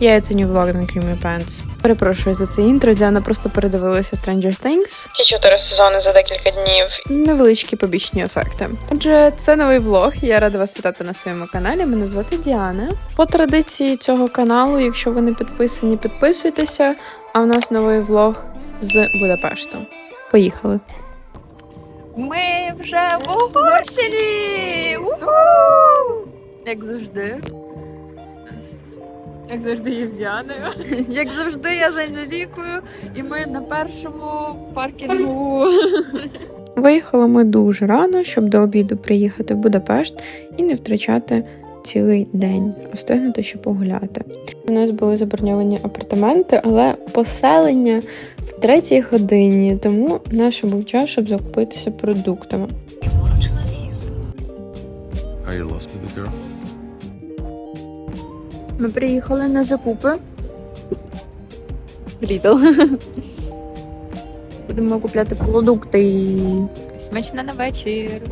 It's a new Creamy Pants. Перепрошую за це інтро. Діана просто передивилася Stranger Things. Ті чотири сезони за декілька днів. Невеличкі побічні ефекти. Отже, це новий влог. Я рада вас вітати на своєму каналі. Мене звати Діана. По традиції цього каналу, якщо ви не підписані, підписуйтеся. А в нас новий влог з Будапешту. Поїхали. Ми вже в Угорщині! Як завжди. Як завжди є з Діаною. Як завжди, я за Анжелікою, і ми на першому паркінгу. Виїхали ми дуже рано, щоб до обіду приїхати в Будапешт і не втрачати цілий день, а встигнути ще погуляти. У нас були заброньовані апартаменти, але поселення в третій годині, тому наш був час, щоб закупитися продуктами. Are you lost, baby girl? Ми приїхали на закупи. Рідл. Будемо купляти продукти. Смачна на вечір.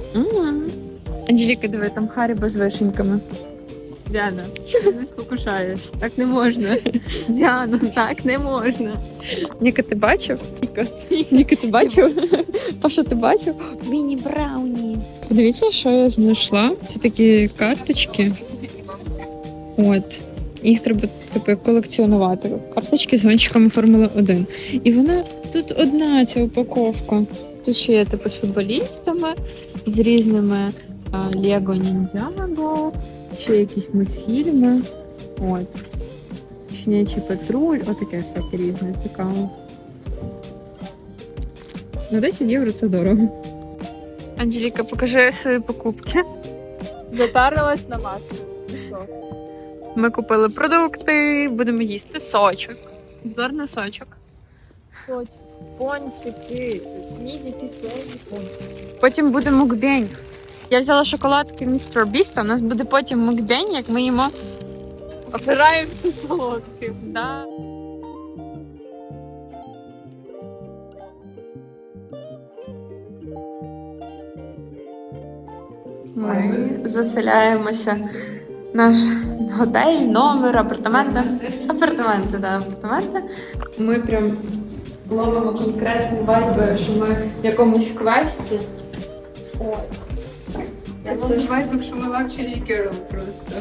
Анжеліка, диви, там Харібо з вишеньками. Діана, ти не спокушаєш. Так не можна. Діана, так не можна. Ніка, ти бачив? Ніка, Ніка ти бачив? Паша, ти бачив? Міні брауні. Подивіться, що я знайшла. Це такі карточки. От. Їх треба типу, колекціонувати. Карточки з гонщиками Формули 1. І вона тут одна ця упаковка. Тут ще є типу з футболістами, з різними Лего Ніндзяго, ще якісь мультфільми. От. Щенячий патруль, отаке всяке різне, цікаво. На 10 євро це дорого. Анжеліка, покажи свої покупки. Затарилась на мат. Ми купили продукти, будемо їсти сочок. Обзор на сочок. Пончики, снідики, свої пончики. Потім буде мукбень. Я взяла шоколадки містер Біста. У нас буде потім мукбень, як ми їмо. Опираємося солодким. Да. Ми заселяємося наш готель, номер, апартаменти. Апартаменти, да, апартаменти. Ми прям ловимо конкретні вайби, що ми в якомусь квесті. Я сподіваюся, що ми лакшері керл просто.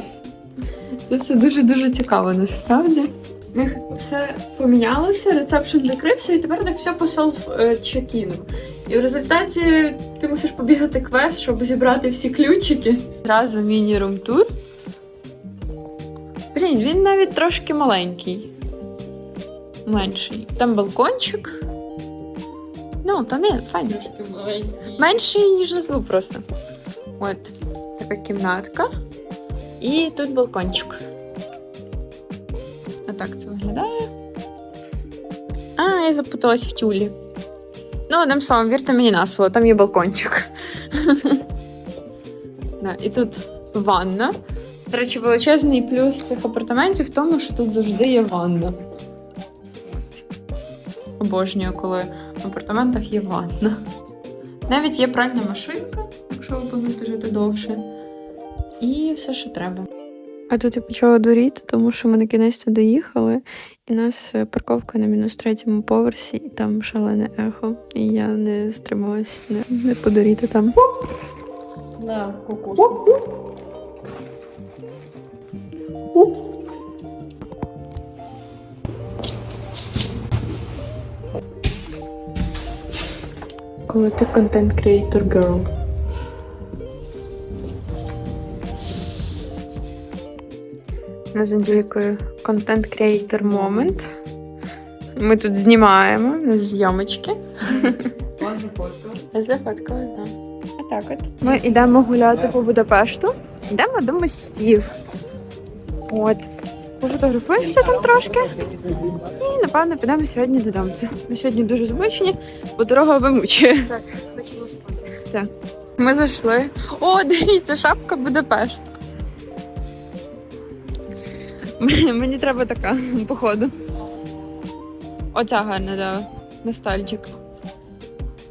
Це все дуже-дуже цікаво насправді. У них все помінялося, ресепшн закрився, і тепер так все по селф-чекіну. І в результаті ти мусиш побігати квест, щоб зібрати всі ключики. Зразу міні-рум-тур. Блін, він навіть трошки маленький. Менший. Там балкончик. Ну, та не, файно. Трошки маленький. Менший, ніж назву просто. От така кімнатка. І тут балкончик. Отак це виглядає. А, я запуталась в тюлі. Ну, одним словом, вірте мені на слово, там є балкончик. І тут ванна. До речі, величезний плюс цих апартаментів в тому, що тут завжди є ванна. Обожнюю, коли в апартаментах є ванна. Навіть є пральна машинка, якщо ви плануєте жити довше. І все, що треба. А тут я почала дуріти, тому що ми на кінець доїхали, і у нас е, парковка на мінус третьому поверсі, і там шалене ехо. І я не стрималась не, не подуріти там. На кукушку. Коли ти контент креатор girl. У з Анжелікою контент креатор момент. Ми тут знімаємо зйомочки. Зафоткали, так. Отак от. Ми йдемо гуляти по Будапешту. Йдемо до мостів. От. Пофотографуємося там трошки. І, напевно, підемо сьогодні додому. Ми сьогодні дуже змучені, бо дорога вимучує. Так, хочемо спати. Ми зайшли. О, дивіться, шапка Будапешт. Мені треба така, походу. Оця гарна, да. Ностальджик.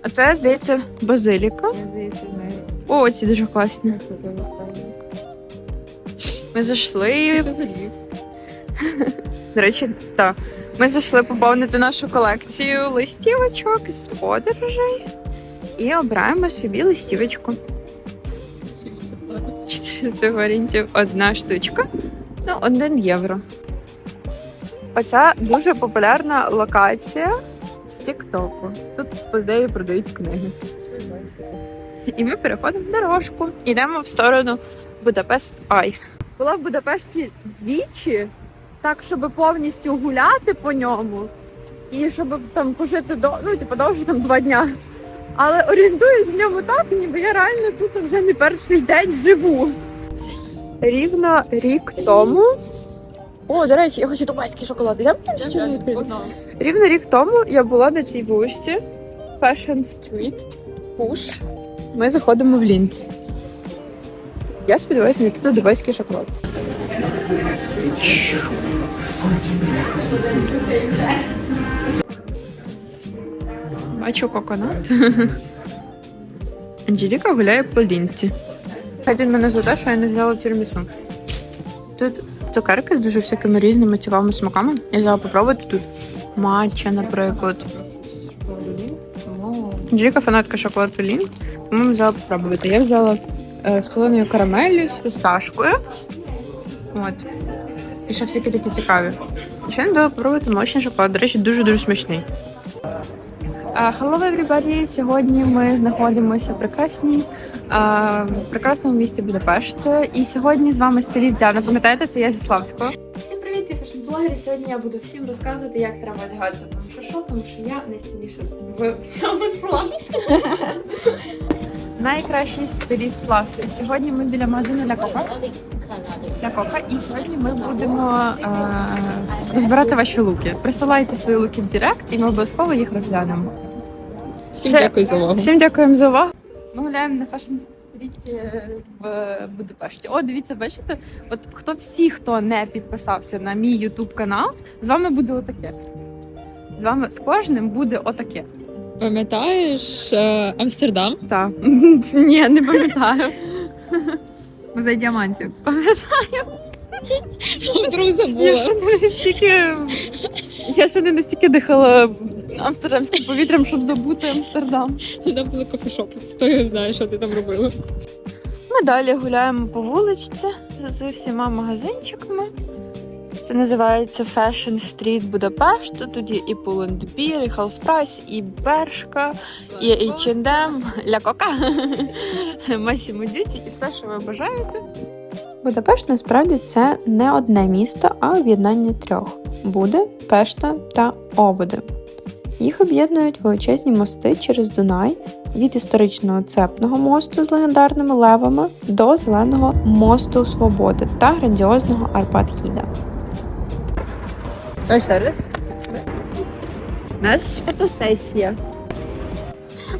А це, здається, базиліка. Я здається, знаю, О, ці дуже класні. це. Ми зайшли. До речі, так. Ми зайшли поповнити нашу колекцію листівочок з подорожей. І обираємо собі листівочку. 400 варіантів одна штучка. Ну, 1 євро. Оця дуже популярна локація з Тіктоку. Тут по продають книги. І ми переходимо дорожку. Йдемо в сторону Будапест Ай. Була в Будапешті двічі, так, щоб повністю гуляти по ньому. І щоб там пожити до ну, типу, довше там два дня. Але орієнтуюсь в ньому так, ніби я реально тут вже не перший день живу. Рівно рік тому. О, до речі, я хочу дубайський шоколад. Я прям ще не відкрити. Рівно рік тому я була на цій вулиці Fashion Street Push. Ми заходимо в Лінт. Я сподіваюся знайти тут дубайський шоколад. Бачу коконат. Анжеліка гуляє по лінті. Хай він мене за те, що я не взяла тірмісу. Тут цукерки з дуже всякими різними цікавими смаками. Я взяла попробувати тут матча, наприклад. Анжеліка фанатка шоколаду Лін, тому взяла попробувати. Я взяла з солоною карамеллю, з фісташкою. От. І ще всякі такі цікаві. Ще не дала попробувати молочний шоколад. До речі, дуже-дуже смачний. Uh, hello everybody! Сьогодні ми знаходимося в прекрасній, uh, прекрасному місті Будапешт. І сьогодні з вами стиліст Діана. Пам'ятаєте, це я зі Славського. Всім привіт, я фешн-блогер. І Сьогодні я буду всім розказувати, як треба одягатися. Тому що що, тому що я найстильніша в всьому Славську. Найкращий стиліст Славський. Сьогодні ми біля магазину Ля Кока. Ля Кока. І сьогодні ми будемо е, розбирати ваші луки. Присилайте свої луки в Директ, і ми обов'язково їх розглянемо. Всім Все. дякую за увагу. Всім дякуємо за увагу. Ми гуляємо на фешн стріті в Будапешті. О, дивіться, бачите? От хто всі, хто не підписався на мій Ютуб канал, з вами буде отаке. З вами з кожним буде отаке. Пам'ятаєш е, Амстердам? Так. Ні, не пам'ятаю. Музей діамантів. Пам'ятаю. Вдруг Я забула. ще не настільки. Я ще не настільки дихала амстердамським повітрям, щоб забути Амстердам. Там були кофешоп. Хто його знає, що ти там робила? Ми далі гуляємо по вуличці з всіма магазинчиками. Це називається Fashion Street Будапешт. Є і Pull&Bear, і Half Price, і Бершка, і H&M, Ля Кока, Massimo Duty і все, що ви бажаєте. Будапешт насправді це не одне місто, а об'єднання трьох: Буде, Пешта та Обуди. Їх об'єднують величезні мости через Дунай, від історичного цепного мосту з легендарними левами до зеленого мосту Свободи та грандіозного Арпад-Хіда. А ще раз? У нас фотосесія.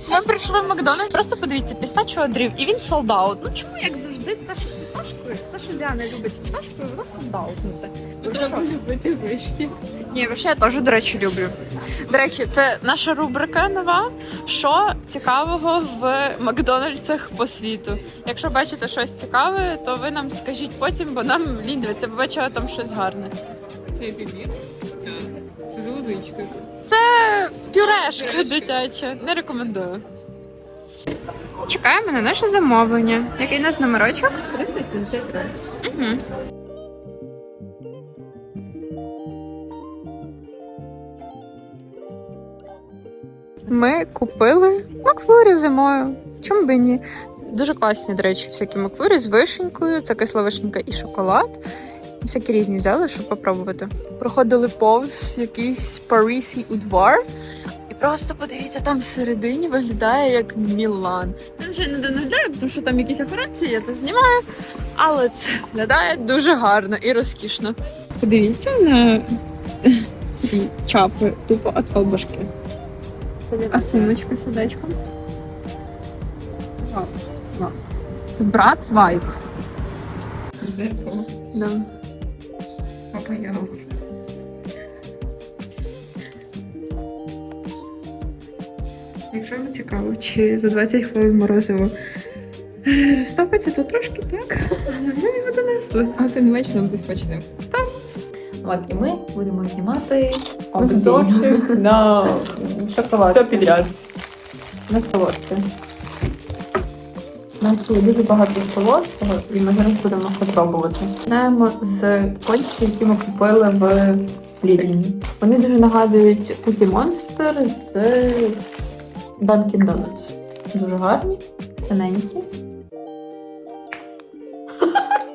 Ми прийшли в Макдональдс. Просто подивіться, пістачого дрів, і він солдаут. Ну чому як завжди, все що з фісташкою, все, що Діана любить з фісташкою, воно солдаутнуте. Ну, що? любити вишні. Ні, вишня я теж, до речі, люблю. До речі, це наша рубрика нова. Що цікавого в Макдональдсах по світу. Якщо бачите щось цікаве, то ви нам скажіть потім, бо нам лінь дивиться, побачила там щось гарне. Хеппі З водичкою. Це пюрешка дитяча. Не рекомендую. Чекаємо на наше замовлення. Який у нас номерочок? 373. Угу. Ми купили Макфлорі зимою. Чому би ні? Дуже класні, до речі, всякі Макфлорі з вишенькою, це кисла вишенька і шоколад. Всякі різні взяли, щоб попробувати. Проходили повз якийсь Парісі удвар. І просто подивіться, там всередині виглядає як Мілан. Це вже не доглядаю, тому що там якісь операції, я це знімаю. Але це виглядає дуже гарно і розкішно. Подивіться на ці чапи, тупо от колбашки. А сумочка з сердечком? Це вау. Це вау. Це брат вайб. Зеркало. Да. Оп. Якщо вам цікаво, чи за 20 хвилин морозиво е, розтопиться, то трошки так. Але ми його донесли. А ти не нам буде смачним. От і ми будемо знімати Обзорчик на шоколад. все підряд. на солодке. У нас є дуже багато солодкого, і ми зараз будемо спробувати. Починаємо з кончиків, які ми купили в Лідні. Вони дуже нагадують Cookie Monster з Dunkin' Donuts. Дуже гарні, синенькі.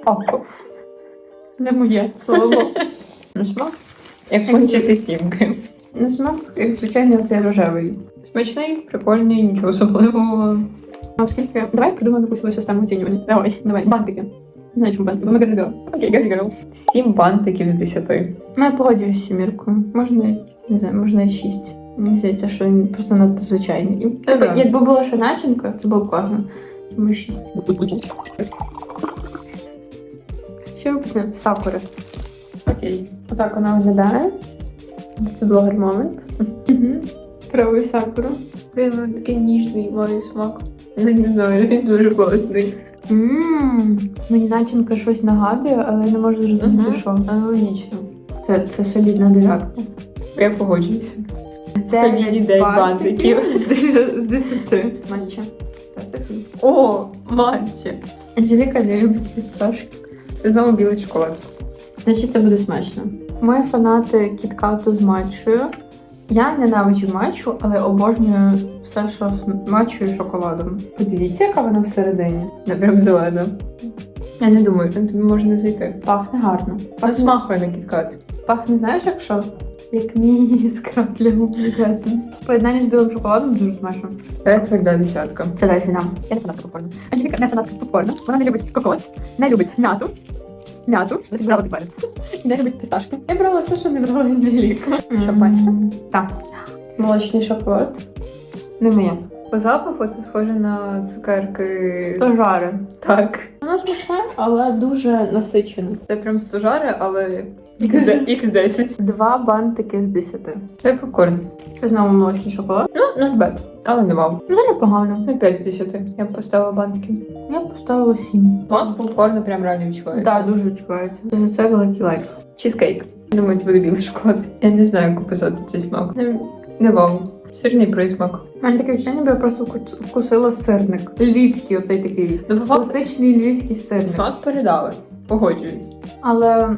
Око. Не моє слово. На смак, як кончики сімки. На смак, як звичайний цей рожевий. Смачний, прикольний, нічого особливого. А оскільки. Давай придумаємо якусь свою систему оцінювання. Давай, давай, бантики. Знаю, чому бантики, бо ми говорили. Окей, говори. Сім бантиків з десяти. Ну, я погоджуюсь з сіміркою. Можна, не знаю, можна і шість. Мені здається, що він просто надто звичайний. І, типу, да. Якби була ще начинка, це було б класно. Тому шість. Що випустимо? Сакури. Окей. Отак вона виглядає. Це блогер момент. Пробуй сакуру. Блін, він такий ніжний має смак. Я не знаю, він дуже класний. Ммм, мені начинка щось нагадує, але я не можу зрозуміти, Мгм. що. Аналогічно. Це, це солідна дев'ятка. Я погоджуюся. Солідні дев'ять бантиків. з дев- з десяти. Манча. О, матче. Анжеліка не любить фісташки. Це знову білий шоколад. Значить, це буде смачно. Ми фанати кіткату з матчою. Я ненавиджу матчу, але обожнюю все, що з матчою і шоколадом. Подивіться, яка вона всередині. Не прям зелена. Я не думаю, він тобі може не зайти. Пахне гарно. Пахне, смахує на кіткат. пахне знаєш, як що? Як міні з краплями Essence. Поєднання з білим шоколадом дуже смачно. Це тверда десятка. Це далі нам. Я не фанатка попкорну. Анжеліка не фанатка попкорну. Вона не любить кокос, не любить м'яту. М'яту. Так брала тепер. Не любить пісташки. Я брала все, що не брала Анжеліка. Шампанське. Так. Молочний шоколад. Не моє. По запаху це схоже на цукерки. Стожари. Так. Воно смачне, але дуже насичене. Це прям стожари, але X10. Два бантики з десяти. Це попкорн. Це знову молочний шоколад. Ну, not bad. Але не вау. Вже непогано. Ну, 5 з 10. Я б поставила бантики. Я б поставила сім. Смак попкорну прям реально відчувається. Так, дуже відчувається. За це великий лайк. Чізкейк. Думаю, це буде білий шоколад. Я не знаю, як описати цей смак. Не, не вау. Сирний присмак. У мене таке відчуття, ніби я просто вку- вкусила сирник. Львівський, оцей такий. Ну, по факту, Класичний львівський сирник. смак передали. Погоджуюсь. Але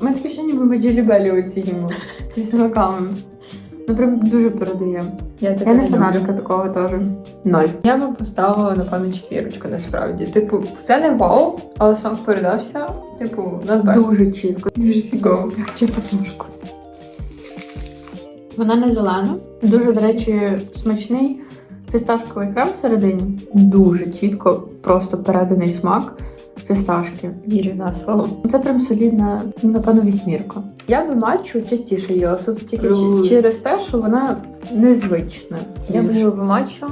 в мене таке ніби ми джелібелі оцінюємо зі смаками. Ну прям дуже передає. Я, Я не фанатка такого теж. Ноль. Я би поставила, напевно, четвірочку насправді. Типу, це не вау, але смак передався. Типу, bad. Дуже чітко. Дуже фігово. Чітко смужку. Вона не зелена. Дуже, до речі, смачний фісташковий крем всередині. Дуже чітко, просто переданий смак фісташки. Вірю на слово. Це прям солідна, ну, напевно, вісьмірка. Я би матчу частіше їла, суто тільки Ой. через те, що вона незвична. Я б любила матчу,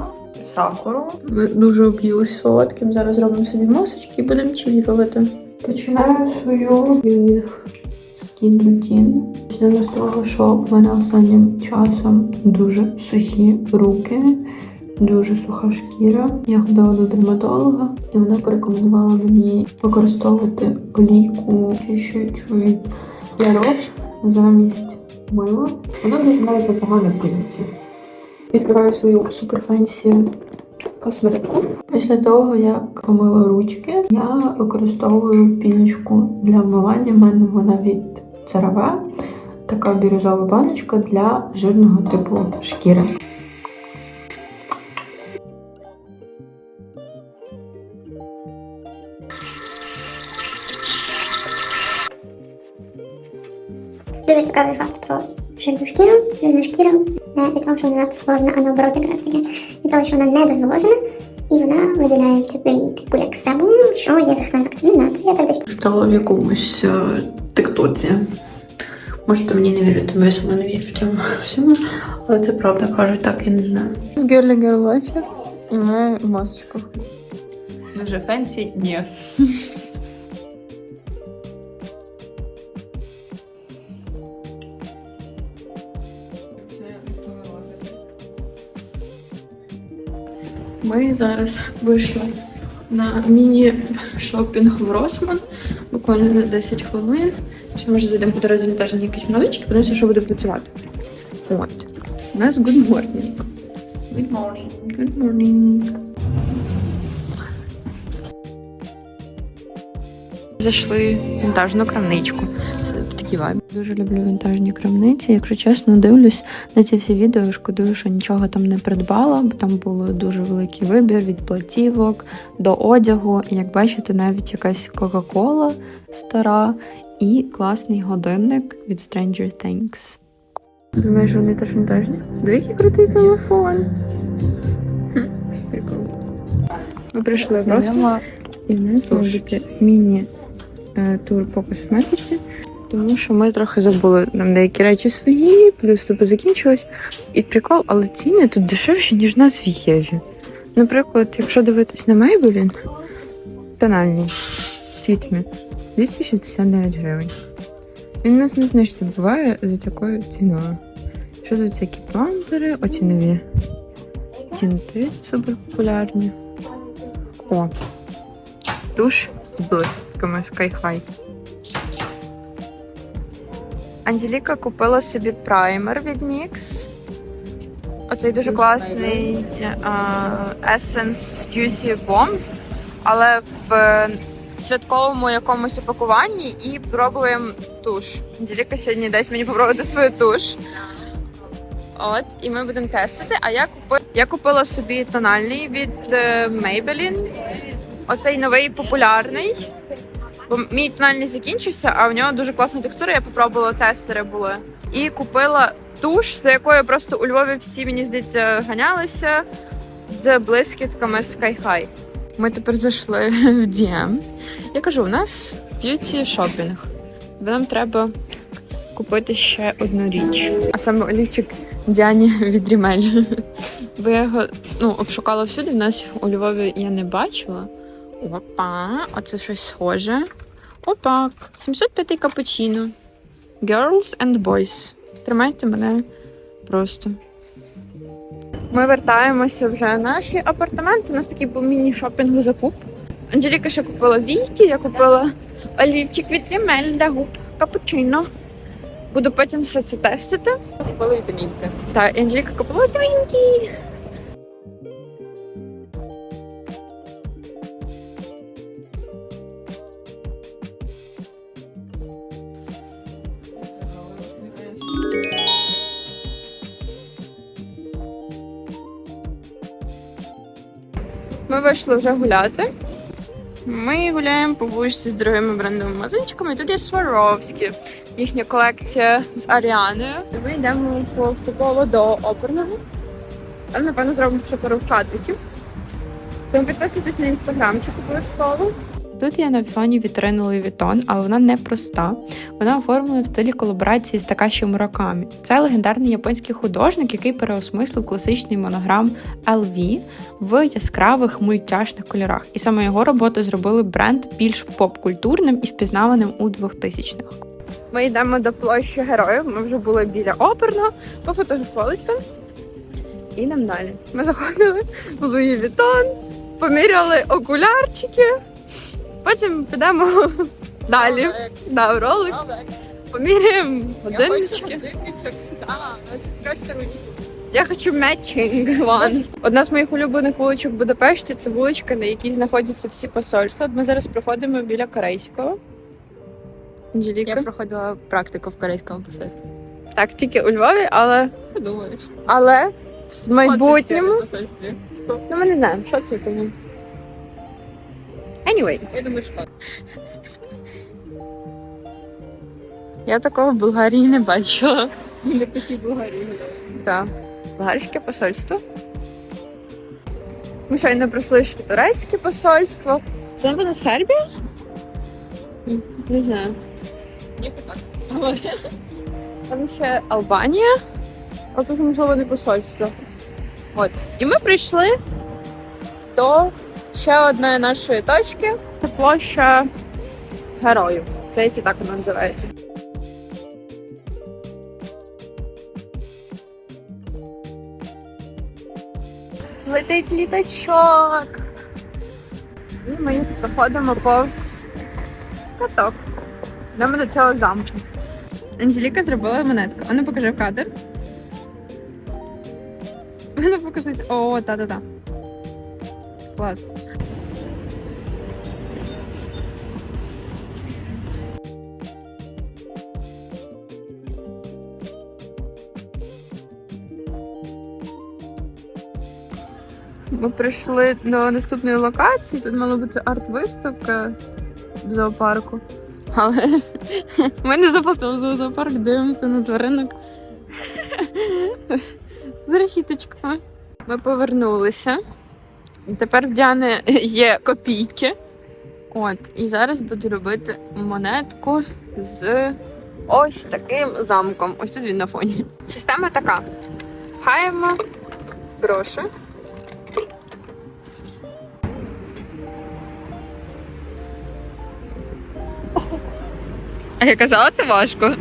сакуру. Ми дуже об'їлись солодким. Зараз зробимо собі масочки і будемо чилі робити. Починаю свою юнінг скін рутін. Почнемо з того, що в мене останнім часом дуже сухі руки, дуже суха шкіра. Я ходила до дерматолога, і вона порекомендувала мені використовувати олійку чищуючу від для рож замість мила. Вона дуже навіть непогано піниться. Відкриваю свою суперфенсі косметику. Після того, як помила ручки, я використовую піночку для вмивання. У мене вона від CeraVe. Така бірюзова баночка для жирного типу шкіри. Цікавий факт про жирну шкіру. Жирна шкіра не від того, що вона надто зволожена, а наоборот якраз таки від того, що вона не дозволожена, і вона виділяє такий типу як себум, що є захисна. Це я так десь Читала в якомусь тиктоці. Можете мені не вірити, бо я сама не вірю в цьому всьому. Але це правда кажуть, так я не знаю. З Герлінгер вечір. І ми в масочках. Дуже фенсі? Ні. Ми зараз вийшли на міні-шопінг в Росман. Буквально на 10 хвилин. Ще може зайдемо по дорозі на теж якісь малички, подивимося, що буде працювати. От. У нас good morning. Good morning. Good morning. Зайшли в вінтажну крамничку. Це такі вайб. Дуже люблю вінтажні крамниці. Якщо чесно, дивлюсь на ці всі відео. Шкодую, що нічого там не придбала, бо там було дуже великий вибір від платівок до одягу. І як бачите, навіть якась Кока-Кола стара і класний годинник від Stranger Things. Думаєш, вони теж вінтажні? Диви, який крутий телефон. Хм. Ми прийшли в. І в нас має міні-тур по косметиці, тому що ми трохи забули нам деякі речі свої, плюс тобі закінчилось. І прикол, але ціни тут дешевші, ніж у нас в Єві. Наприклад, якщо дивитись на Maybelline, тональний фітмі 269 гривень. Він у нас на знижці буває за такою ціною. Що тут всякі пампери, оці нові тінти супер популярні. О, душ з блисками Sky High. Анжеліка купила собі праймер від NYX. Оцей дуже класний а, Essence Juicy Bomb, але в святковому якомусь упакуванні і пробуємо туш. Анжеліка сьогодні дасть мені попробувати свою туш. От, і ми будемо тестити. А я купила, я купила собі тональний від е, Maybelline. Оцей новий популярний. Бо мій тональний закінчився, а в нього дуже класна текстура. Я попробувала тестери були. І купила туш, за якою просто у Львові всі, мені здається, ганялися з блискітками Sky High. Ми тепер зайшли в DM. Я кажу, у нас б'юті шопінг. Нам треба купити ще одну річ. А саме олівчик Діані від Рімель. Бо я його ну, обшукала всюди. В нас у Львові я не бачила. Опа, оце щось схоже. Опа, 705 капучино. Girls and boys. Тримайте мене просто. Ми вертаємося вже в наші апартаменти. У нас такий був міні-шопінг закуп. Анжеліка ще купила війки, я купила олівчик від Рімель для губ капучино. Буду потім все це тестити. Купили вітамінки. Так, Анжеліка купила вітамінки. Ми вийшли вже гуляти. Ми гуляємо по вуличці з дорогими брендовими магазинчиками. І тут є Сваровські, їхня колекція з Аріаною. Ми йдемо поступово до оперного. Там, напевно, зробимо ще пару кадриків. Тому підписуйтесь на інстаграмчик обов'язково. Тут є на фоні вітрини Louis Vuitton, але вона не проста. Вона оформлена в стилі колаборації з Такаші Муракамі. Це легендарний японський художник, який переосмислив класичний монограм LV в яскравих мультяшних кольорах. І саме його роботи зробили бренд більш поп-культурним і впізнаваним у 2000-х. Ми йдемо до площі героїв. Ми вже були біля оперного, пофотографувалися. І нам далі. Ми заходили в Louis Vuitton, поміряли окулярчики. Потім підемо далі. Да, в Rolex. Поміряємо годиннички. просто. Я хочу matching one. Одна з моїх улюблених вуличок в Будапешті це вуличка, на якій знаходяться всі посольства. От ми зараз проходимо біля корейського. Анжеліка. Я проходила практику в корейському посольстві. Так, тільки у Львові, але, думаєш? але в майбутньому. Посольстві. Ну, ми не знаємо, що це тому. Anyway, Я думаю, що я такого в Болгарії не бачила. не по цій Болгарії. Так. Болгарське посольство. Ми щойно пройшли ще турецьке посольство. Це напевно Сербія? Не знаю. Ніби так. Там ще Албанія. А тут, можливо, не посольство. От. І ми прийшли до ще одної нашої точки. Це площа героїв. Здається, так вона називається. Летить літачок. І ми проходимо повз каток. Йдемо до цього замку. Анжеліка зробила монетку. А ну покажи в кадр. Вона показує. О, та-та-та. Клас. Ми прийшли до наступної локації. Тут мала бути арт-виставка в зоопарку. Але ми не заплатили за зоопарк, дивимося на тваринок. З рахіточками. Ми повернулися. Тепер в Діани є копійки. От, і зараз буду робити монетку з ось таким замком. Ось тут він на фоні. Система така. Хаємо гроші. А я казала, це важко.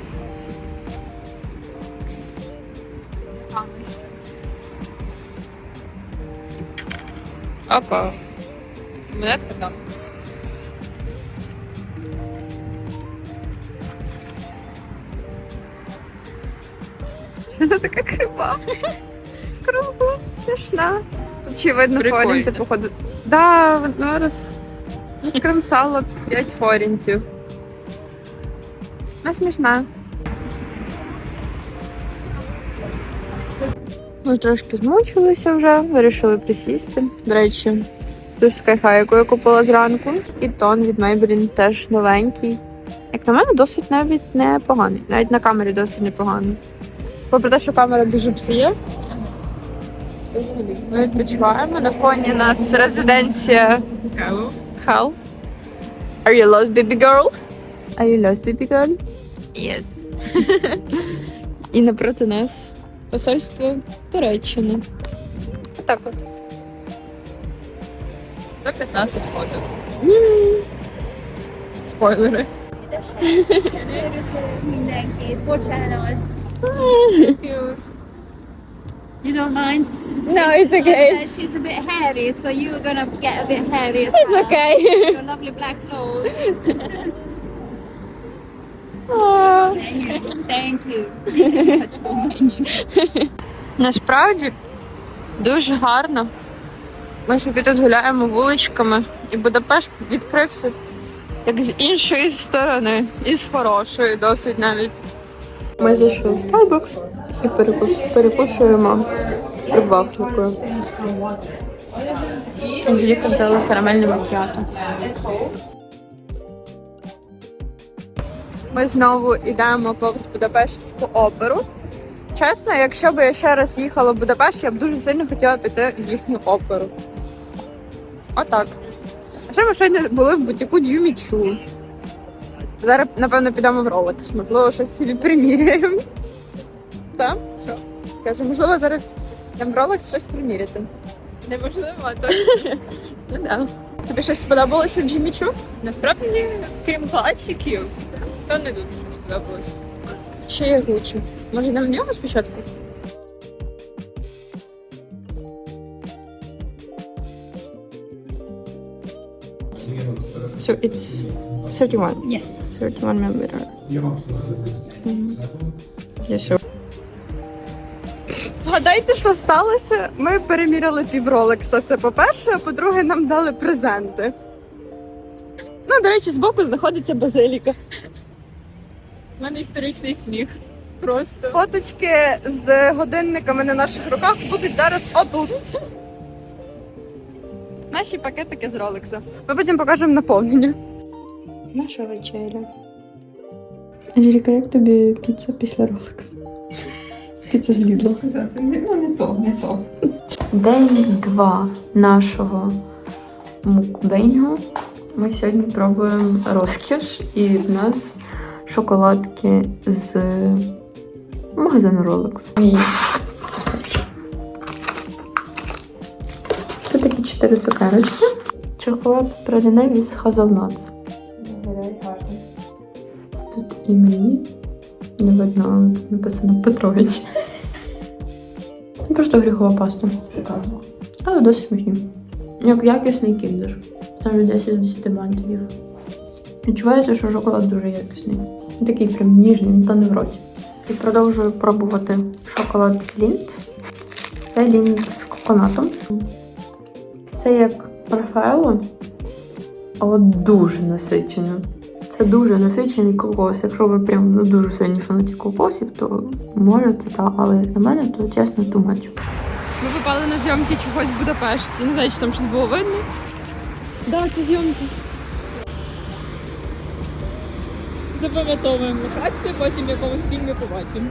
Опа. Монетка там. Вона така крива. Крива, смішна. Тут ще видно Прикольно. форінти, походу. Да, вона роз... розкромсала 5 форінтів. Вона смішна. Ми трошки змучилися вже, вирішили присісти. До речі, тут скайхай, яку я купила зранку, і тон від Maybelline теж новенький. Як на мене, досить навіть непоганий. Навіть на камері досить непоганий. Попри те, що камера дуже псує. Ми відпочиваємо. На фоні нас резиденція Hell. Are you lost, baby girl? Are you lost, baby girl? Yes. І напроти нас посольство Туреччини. Отак от. 115 фото. Спойлери. You don't mind? No, it's okay. Uh, she's a bit hairy, so you're gonna get a bit hairy as It's well. okay. Your lovely black clothes. Thank you. Насправді дуже гарно. Ми собі тут гуляємо вуличками, і Будапешт відкрився як з іншої сторони, і з хорошої досить навіть. Ми зайшли в Starbucks і перекушуємо стрибвафликою. Анжеліка взяла карамельне макіато. Ми знову йдемо повз Будапештську оперу. Чесно, якщо б я ще раз їхала в Будапешт, я б дуже сильно хотіла піти в їхню оперу. Отак. А ще ми сьогодні були в бутіку Джумі Чу. Зараз, напевно, підемо в Rolex. Можливо, щось собі приміряємо. Так? Що? Кажу, можливо, зараз йдемо в Rolex щось приміряти. Неможливо, а точно. Ну да. Тобі щось сподобалося в Джимічу? Насправді, крім пальчиків, то не дуже мені сподобалось. Ще є Гучі. Може, йдемо в нього спочатку? So it's 31. Yes. 31 millimeter. Я що? Вгадайте, що сталося? Ми переміряли пів Ролекса. Це по-перше, а по-друге, нам дали презенти. Ну, до речі, збоку знаходиться базиліка. У мене історичний сміх. Просто. Фоточки з годинниками на наших руках будуть зараз отут. Наші пакетики з Ролекса. Ми потім покажемо наповнення. Наша вечеря. Анжеліка, як тобі піца після Ролекс? Піца з Лідло. сказати, ну не то, не то. День два нашого мукбейнгу. Ми сьогодні пробуємо розкіш, і в нас шоколадки з магазину Rolex. Це такі чотири цукерочки. Шоколад праліневий з Hazelnuts. Тут імені. Не видно, але тут написано Петрович. Просто горіхова паста. Але досить смачні. Як якісний кіндер. Ставлю 10 з 10 бантиків. Відчувається, що шоколад дуже якісний. Такий прям ніжний, та не в роті. І продовжую пробувати шоколад Лінт. Це лінт з коконатом. Це як Рафаело, але дуже насичено. Це дуже насичений кокос. Якщо ви прям ну, дуже сильні фанаті кокосів, то можете так, але для мене то чесно тумач. Ми попали на зйомки чогось в Будапешті. Не знаю, чи там щось було видно. Да, це зйомки. Запам'ятовуємо локацію, потім в якомусь фільмі побачимо.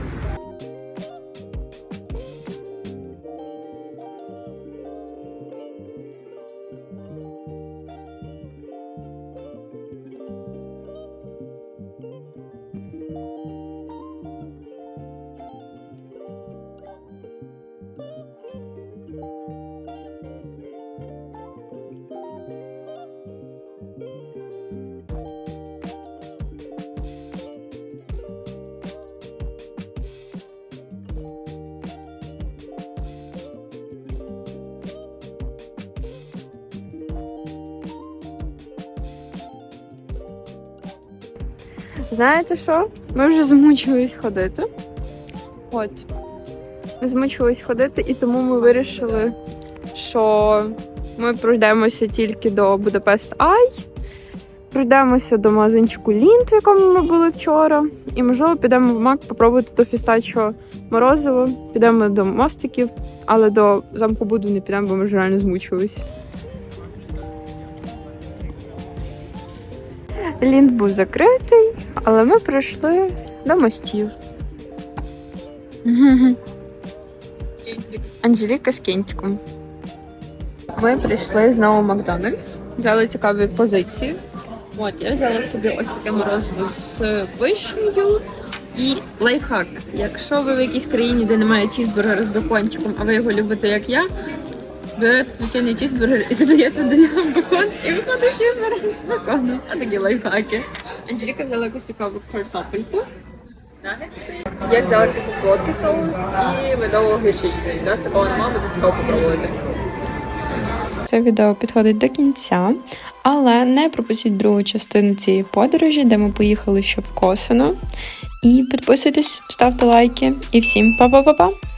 Знаєте що? Ми вже змучились ходити. От. Ми змучились ходити, і тому ми вирішили, що ми пройдемося тільки до Будапест Ай, пройдемося до магазинчику Лінт, в якому ми були вчора. І, можливо, підемо в Мак попробувати то фістачо морозиво, підемо до мостиків, але до замку Буду не підемо, бо ми вже реально змучились. Лінт був закритий, але ми прийшли до мостів. Анжеліка з кінтиком. Ми прийшли знову в Макдональдс, взяли цікаві позиції. От, я взяла собі ось таке морозиво з вишнею і лайфхак. Якщо ви в якійсь країні, де немає чізбургера з бекончиком, а ви його любите, як я, берете звичайний чізбургер і додаєте до нього бекон, і виходить чізбургер з беконом. А такі лайфхаки. Анжеліка взяла якусь цікаву картопельку. Я взяла кисло-солодкий соус і медово-гірчичний. У нас такого немає, буде цікаво попробувати. Це відео підходить до кінця, але не пропустіть другу частину цієї подорожі, де ми поїхали ще в Косино. І підписуйтесь, ставте лайки. І всім па-па-па-па!